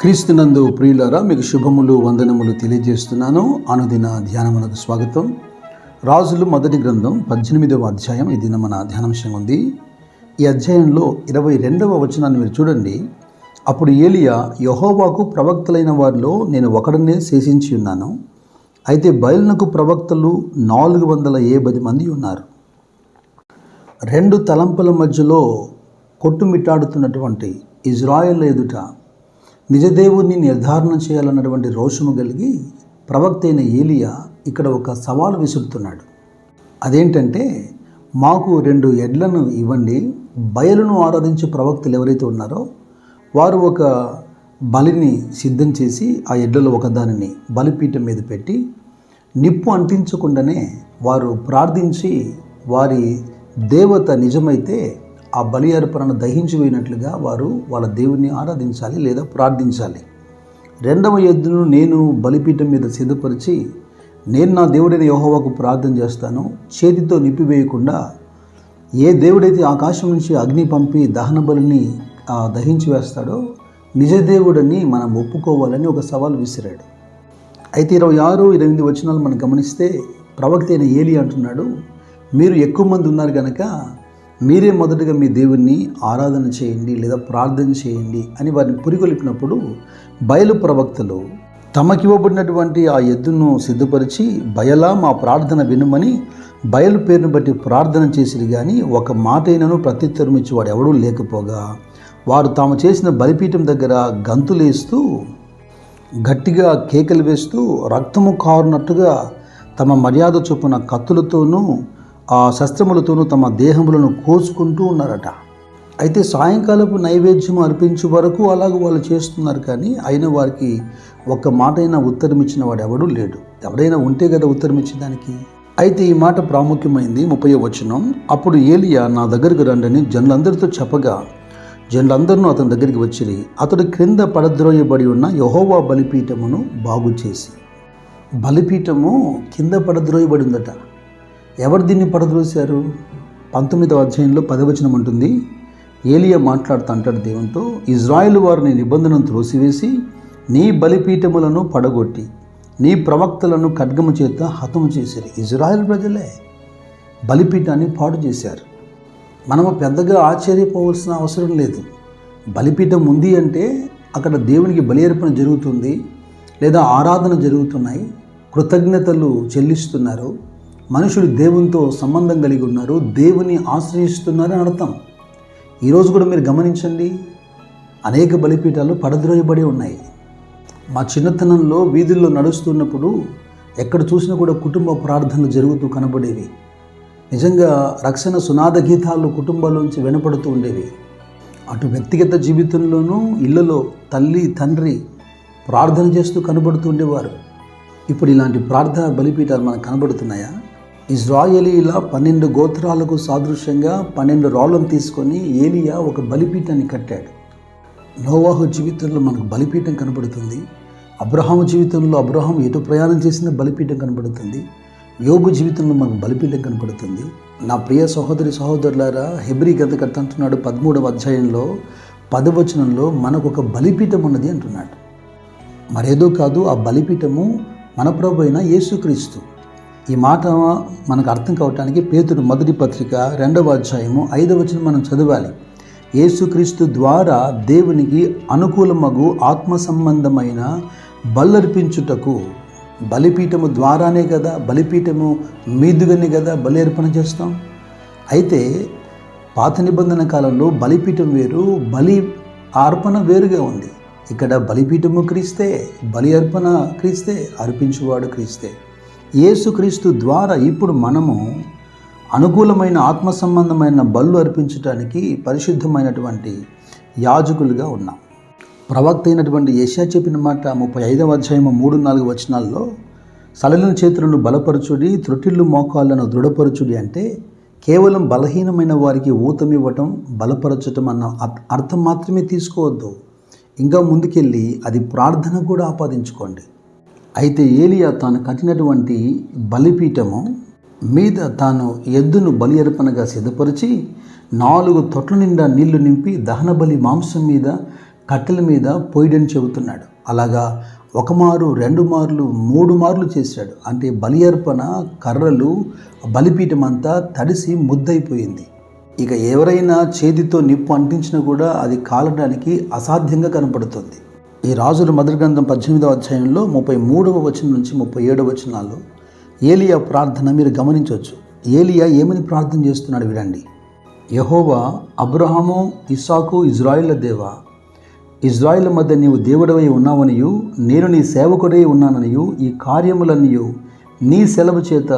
క్రీస్తునందు ప్రియులారా మీకు శుభములు వందనములు తెలియజేస్తున్నాను. అనుదిన ధ్యానమునకు స్వాగతం. రాజులు మొదటి గ్రంథం పద్దెనిమిదవ అధ్యాయం. ఇది మన ధ్యానాంశం ఉంది. ఈ అధ్యాయంలో ఇరవై రెండవ వచనాన్ని మీరు చూడండి. అప్పుడు ఏలియా యహోవాకు ప్రవక్తలైన వారిలో నేను ఒకడనే శేషించి ఉన్నాను. అయితే బయలునకు ప్రవక్తలు నాలుగు వందల ఏ పది మంది ఉన్నారు. రెండు తలంపుల మధ్యలో కొట్టుమిట్టాడుతున్నటువంటి ఇజ్రాయెల్ ఎదుట నిజదేవుని నిర్ధారణ చేయాలన్నటువంటి రోషము కలిగి ప్రవక్త అయిన ఏలియా ఇక్కడ ఒక సవాలు విసురుతున్నాడు. అదేంటంటే మాకు రెండు ఎడ్లను ఇవ్వండి బయలును ఆరాధించే ప్రవక్తలు ఎవరైతే ఉన్నారో వారు ఒక బలిని సిద్ధం చేసి ఆ ఎడ్లలో ఒకదానిని బలిపీఠం మీద పెట్టి నిప్పు అంటించకుండానే వారు ప్రార్థించి వారి దేవత నిజమైతే ఆ బలి అర్పణను దహించి వేయినట్లుగా వారు వాళ్ళ దేవుని ఆరాధించాలి లేదా ప్రార్థించాలి. రెండవ ఎద్దును నేను బలిపీఠం మీద సిద్ధపరిచి నేను నా దేవుడైన యెహోవాకు ప్రార్థన చేస్తాను. చేతితో నిప్పివేయకుండా ఏ దేవుడైతే ఆకాశం నుంచి అగ్ని పంపి దహన బలిని దహించి వేస్తాడో నిజదేవుడని మనం ఒప్పుకోవాలని ఒక సవాల్ విసిరాడు. అయితే ఇరవై ఆరు ఇరవై ఎనిమిది వచనాలు మనం గమనిస్తే ప్రవక్త అయిన ఏలి అంటున్నాడు మీరు ఎక్కువ మంది ఉన్నారు కనుక మీరే మొదటగా మీ దేవుణ్ణి ఆరాధన చేయండి లేదా ప్రార్థన చేయండి అని వారిని పురిగొలిపినప్పుడు బయలు ప్రవక్తలు తమకివ్వబడినటువంటి ఆ ఎద్దును సిద్ధపరిచి బయలా మా ప్రార్థన వినుమని బయలు పేరును బట్టి ప్రార్థన చేసిరు కానీ ఒక మాటైనను ప్రత్యుత్తరం ఇచ్చి వాడు ఎవడూ లేకపోగా. వారు తాము చేసిన బలిపీఠం దగ్గర గంతులేస్తూ గట్టిగా కేకలు వేస్తూ రక్తము కారునట్టుగా తమ మర్యాద చొప్పున కత్తులతోనూ ఆ శస్త్రములతోనూ తమ దేహములను కోసుకుంటూ ఉన్నారట. అయితే సాయంకాలపు నైవేద్యం అర్పించే వరకు అలాగ వాళ్ళు చేస్తున్నారు కానీ అయిన వారికి ఒక్క మాట అయినా ఉత్తరం ఇచ్చిన వాడు ఎవడూ లేడు. ఎవడైనా ఉంటే కదా ఉత్తరం ఇచ్చేదానికి అయితే ఈ మాట ప్రాముఖ్యమైంది ముప్పై వచనం. అప్పుడు ఏలియా నా దగ్గరకు రండని జనులందరితో చెప్పగా జనులందరూ అతని దగ్గరికి వచ్చిరి. అతడు క్రింద పడద్రోయబడి ఉన్న యహోవా బలిపీఠమును బాగు చేసి బలిపీఠము కింద పడద్రోయబడి ఉందట. ఎవరు దీన్ని పడద్రోశారు? పంతొమ్మిదవ అధ్యాయంలో పదవచనం ఉంటుంది ఏలియా మాట్లాడుతూ అంటాడు దేవునితో ఇజ్రాయెల్ వారిని నిబంధనను త్రోసివేసి నీ బలిపీఠములను పడగొట్టి నీ ప్రవక్తలను ఖడ్గము చేత హతము చేశారు. ఇజ్రాయెల్ ప్రజలే బలిపీఠాన్ని పాడు చేశారు. మనము పెద్దగా ఆశ్చర్యపోవాల్సిన అవసరం లేదు. బలిపీఠం ఉంది అంటే అక్కడ దేవునికి బలి అర్పణ జరుగుతుంది లేదా ఆరాధన జరుగుతున్నాయి కృతజ్ఞతలు చెల్లిస్తున్నారు. మనుషులు దేవునితో సంబంధం కలిగి ఉన్నారు దేవుని ఆశ్రయిస్తున్నారని అర్థం. ఈరోజు కూడా మీరు గమనించండి అనేక బలిపీఠాలు పడద్రోయబడి ఉన్నాయి. మా చిన్నతనంలో వీధుల్లో నడుస్తున్నప్పుడు ఎక్కడ చూసినా కూడా కుటుంబ ప్రార్థనలు జరుగుతూ కనబడేవి. నిజంగా రక్షణ సునాద గీతాలు కుటుంబాల్లోంచి వినపడుతూ ఉండేవి. అటు వ్యక్తిగత జీవితంలోనూ ఇళ్ళలో తల్లి తండ్రి ప్రార్థన చేస్తూ కనబడుతూ ఉండేవారు. ఇప్పుడు ఇలాంటి ప్రార్థన బలిపీఠాలు మనకు కనబడుతున్నాయా? ఇజ్రాయేలీల పన్నెండు గోత్రాలకు సాదృశ్యంగా పన్నెండు రాళ్ళను తీసుకొని ఏలియా ఒక బలిపీఠాన్ని కట్టాడు. నోవాహు జీవితంలో మనకు బలిపీఠం కనబడుతుంది. అబ్రహాము జీవితంలో అబ్రహాం ఎటు ప్రయాణం చేసిన బలిపీఠం కనబడుతుంది. యోగు జీవితంలో మనకు బలిపీఠం కనబడుతుంది. నా ప్రియ సహోదరి సహోదరులారా హెబ్రి గత అంటున్నాడు పదమూడవ అధ్యాయంలో పదవచనంలో మనకు ఒక బలిపీఠం ఉన్నది అంటున్నాడు. మరేదో కాదు ఆ బలిపీఠము మన ప్రభు అయిన యేసుక్రీస్తు. ఈ మాట మనకు అర్థం కావటానికి పేతుడు మొదటి పత్రిక రెండవ అధ్యాయము ఐదవ వచనం మనం చదవాలి. యేసుక్రీస్తు ద్వారా దేవునికి అనుకూలమగు ఆత్మ సంబంధమైన బల్లర్పించుటకు బలిపీఠము ద్వారానే కదా బలిపీఠము మీదుగానే కదా బలి అర్పణ చేస్తాం? అయితే పాత నిబంధన కాలంలో బలిపీఠం వేరు బలి అర్పణ వేరుగా ఉంది. ఇక్కడ బలిపీఠము క్రీస్తే బలి అర్పణ క్రీస్తే అర్పించువాడు క్రీస్తే. యేసుక్రీస్తు ద్వారా ఇప్పుడు మనము అనుకూలమైన ఆత్మ సంబంధమైన బళ్ళు అర్పించడానికి పరిశుద్ధమైనటువంటి యాజకులుగా ఉన్నాం. ప్రవక్త అయినటువంటి యశా చెప్పిన మాట ముప్పై ఐదవ అధ్యాయము మూడు నాలుగు వచనాల్లో సలలిన చేతులను బలపరచుడి త్రుటిల్లు మోకాళ్ళను దృఢపరచుడి అంటే కేవలం బలహీనమైన వారికి ఊతమివ్వటం బలపరచటం అన్న అర్థ- అర్థం మాత్రమే తీసుకోవద్దు. ఇంకా ముందుకెళ్ళి అది ప్రార్థన కూడా ఆపాదించుకోండి. అయితే ఏలియా తాను కట్టినటువంటి బలిపీఠము మీద తాను ఎద్దును బలి అర్పణగా సిద్ధపరిచి నాలుగు తొట్ల నిండా నీళ్ళు నింపి దహన బలి మాంసం మీద కట్టెల మీద పోయిడని చెబుతున్నాడు. అలాగా ఒక మారు రెండు మార్లు మూడు మార్లు చేశాడు. అంటే బలి అర్పణ కర్రలు బలిపీఠం అంతా తడిసి ముద్దయిపోయింది. ఇక ఎవరైనా చేతితో నిప్పు అంటించినా కూడా అది కాలడానికి అసాధ్యంగా కనపడుతుంది. ఈ రాజుల మొదటి గ్రంథం పద్దెనిమిదవ అధ్యాయంలో ముప్పై మూడవ వచనం నుంచి ముప్పై ఏడవ వచనాల్లో ఏలియా ప్రార్థన మీరు గమనించవచ్చు. ఏలియా ఏమని ప్రార్థన చేస్తున్నాడు వినండి. యహోవా అబ్రహాము ఇసాకు ఇజ్రాయిల దేవ ఇజ్రాయిల్ మధ్య నీవు దేవుడవై ఉన్నావనియు నేను నీ సేవకుడై ఉన్నాననియు ఈ కార్యములనియు నీ సెలవు చేత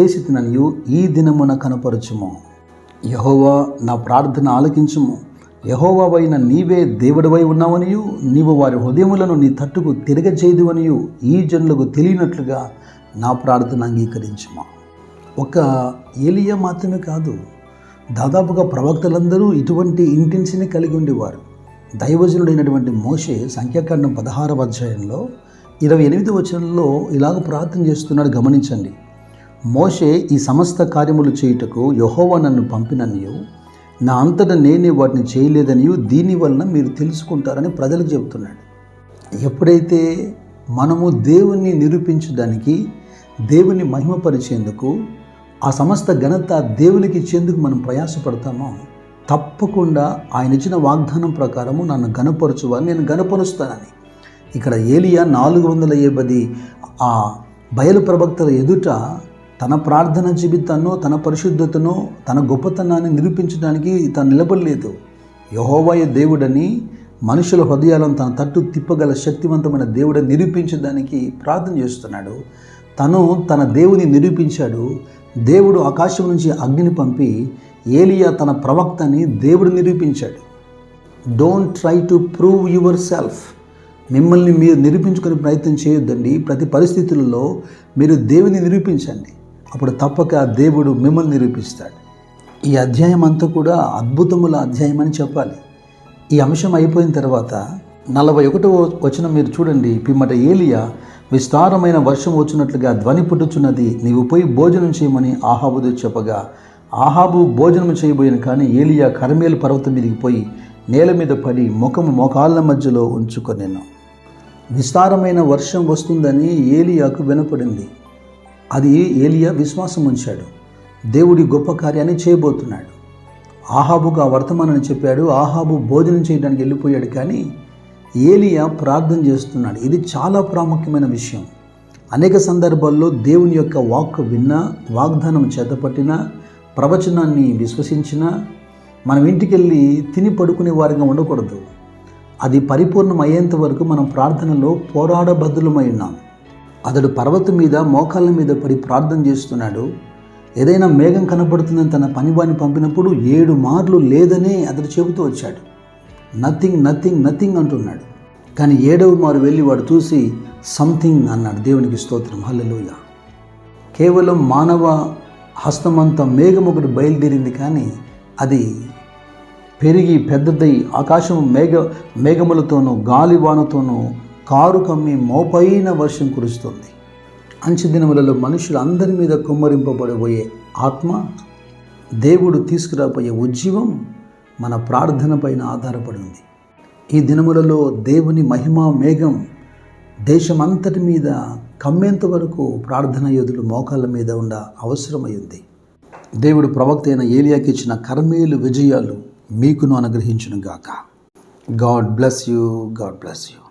చేసి తిననియు ఈ దినమున కనపరచుము. యహోవా నా ప్రార్థన ఆలకించుము. యహోవావైన నీవే దేవుడివై ఉన్నావనియు నీవు వారి హృదయములను నీ తట్టుకు తిరగజేయదువనియు ఈ జనులకు తెలియనట్లుగా నా ప్రార్థన అంగీకరించుమా. ఒక ఏలియా మాత్రమే కాదు దాదాపుగా ప్రవక్తలందరూ ఇటువంటి ఇంటెన్సీని కలిగి ఉండేవారు. దైవజనుడైనటువంటి మోషే సంఖ్యాకాండం పదహారవ అధ్యాయంలో ఇరవై ఎనిమిది వచనంలో ఇలాగ ప్రార్థన చేస్తున్నాడు గమనించండి. మోషే ఈ సమస్త కార్యములు చేయుటకు యహోవా నన్ను పంపిననియు నా అంతటా నేనే వాటిని చేయలేదని దీని వలన మీరు తెలుసుకుంటారని ప్రజలకు చెబుతున్నాడు. ఎప్పుడైతే మనము దేవుణ్ణి నిరూపించడానికి దేవుని మహిమపరిచేందుకు ఆ సమస్త ఘనత దేవునికి ఇచ్చేందుకు మనం ప్రయాసపడతామో తప్పకుండా ఆయన ఇచ్చిన వాగ్దానం ప్రకారము నన్ను గనపరచువని నేను గనపరుస్తానని ఇక్కడ ఏలియా నాలుగు వందల ఏబది ఆ బయలు ప్రవక్తల ఎదుట తన ప్రార్థన జీవితాన్నో తన పరిశుద్ధతను తన గొప్పతనాన్ని నిరూపించడానికి తను నిలబడలేదు. యహోవాయ దేవుడని మనుషుల హృదయాలను తన తట్టు తిప్పగల శక్తివంతమైన దేవుడని నిరూపించడానికి ప్రార్థన చేస్తున్నాడు. తను తన దేవుని నిరూపించాడు. దేవుడు ఆకాశం నుంచి అగ్నిని పంపి ఏలియా తన ప్రవక్తని దేవుడు నిరూపించాడు. Don't try to prove yourself మిమ్మల్ని మీరు నిరూపించుకునే ప్రయత్నం చేయొద్దండి. ప్రతి పరిస్థితులలో మీరు దేవుని నిరూపించండి. అప్పుడు తప్పక దేవుడు మిమ్మల్ని నిరూపిస్తాడు. ఈ అధ్యాయం అంతా కూడా అద్భుతముల అధ్యాయం అని చెప్పాలి. ఈ అంశం అయిపోయిన తర్వాత నలభై ఒకటో వచనం మీరు చూడండి. పిమ్మట ఏలియా విస్తారమైన వర్షం వచ్చినట్లుగా ధ్వని పుట్టుచున్నది. నీవు పోయి భోజనం చేయమని ఆహాబుదు చెప్పగా ఆహాబు భోజనం చేయబోయాను కానీ ఏలియా కర్మేలు పర్వతం మీదకి పోయి నేల మీద పడి ముఖము మోకాళ్ళ మధ్యలో ఉంచుకొనేను. విస్తారమైన వర్షం వస్తుందని ఏలియాకు వినపడింది. అది ఏలియా విశ్వాసం ఉంచాడు దేవుడి గొప్ప కార్యాన్ని చేయబోతున్నాడు. ఆహాబుకు ఆ వర్తమానాన్ని చెప్పాడు. ఆహాబు భోజనం చేయడానికి వెళ్ళిపోయాడు కానీ ఏలియా ప్రార్థన చేస్తున్నాడు. ఇది చాలా ప్రాముఖ్యమైన విషయం. అనేక సందర్భాల్లో దేవుని యొక్క వాక్ విన్నా వాగ్దానం చేతపట్టినా ప్రవచనాన్ని విశ్వసించినా మనం ఇంటికి వెళ్ళి తిని పడుకునే వారిగా ఉండకూడదు. అది పరిపూర్ణం అయ్యేంత వరకు మనం ప్రార్థనలో పోరాడబద్దులమై ఉన్నాం. అతడు పర్వతం మీద మోకాళ్ళ మీద పడి ప్రార్థన చేస్తున్నాడు. ఏదైనా మేఘం కనబడుతుందని తన పనివాణ్ణి పంపినప్పుడు ఏడు మార్లు లేదనే అతడు చెబుతూ వచ్చాడు. నథింగ్ నథింగ్ నథింగ్ అంటున్నాడు. కానీ ఏడవ మారు వెళ్ళి వాడు చూసి సంథింగ్ అన్నాడు. దేవునికి స్తోత్రం. హల్లెలూయ. కేవలం మానవ హస్తమంత మేఘం ఒకటి బయలుదేరింది కానీ అది పెరిగి పెద్దదై ఆకాశం మేఘ మేఘములతోనూ గాలివానతోనూ కారు కమ్మి మోపైన వర్షం కురుస్తుంది. అంచె దినములలో మనుషులు అందరి మీద కుమ్మరింపబడబోయే ఆత్మ దేవుడు తీసుకురాబోయే ఉజ్జీవం మన ప్రార్థన పైన ఆధారపడి ఉంది. ఈ దినములలో దేవుని మహిమా మేఘం దేశమంతటి మీద కమ్మేంత వరకు ప్రార్థన యోధులు మోకాళ్ళ మీద ఉండ అవసరమైంది దేవుడు ప్రవక్త అయిన ఏలియాకి ఇచ్చిన కర్మేలు విజయాలు మీకును అనుగ్రహించును గాక God bless you God bless you.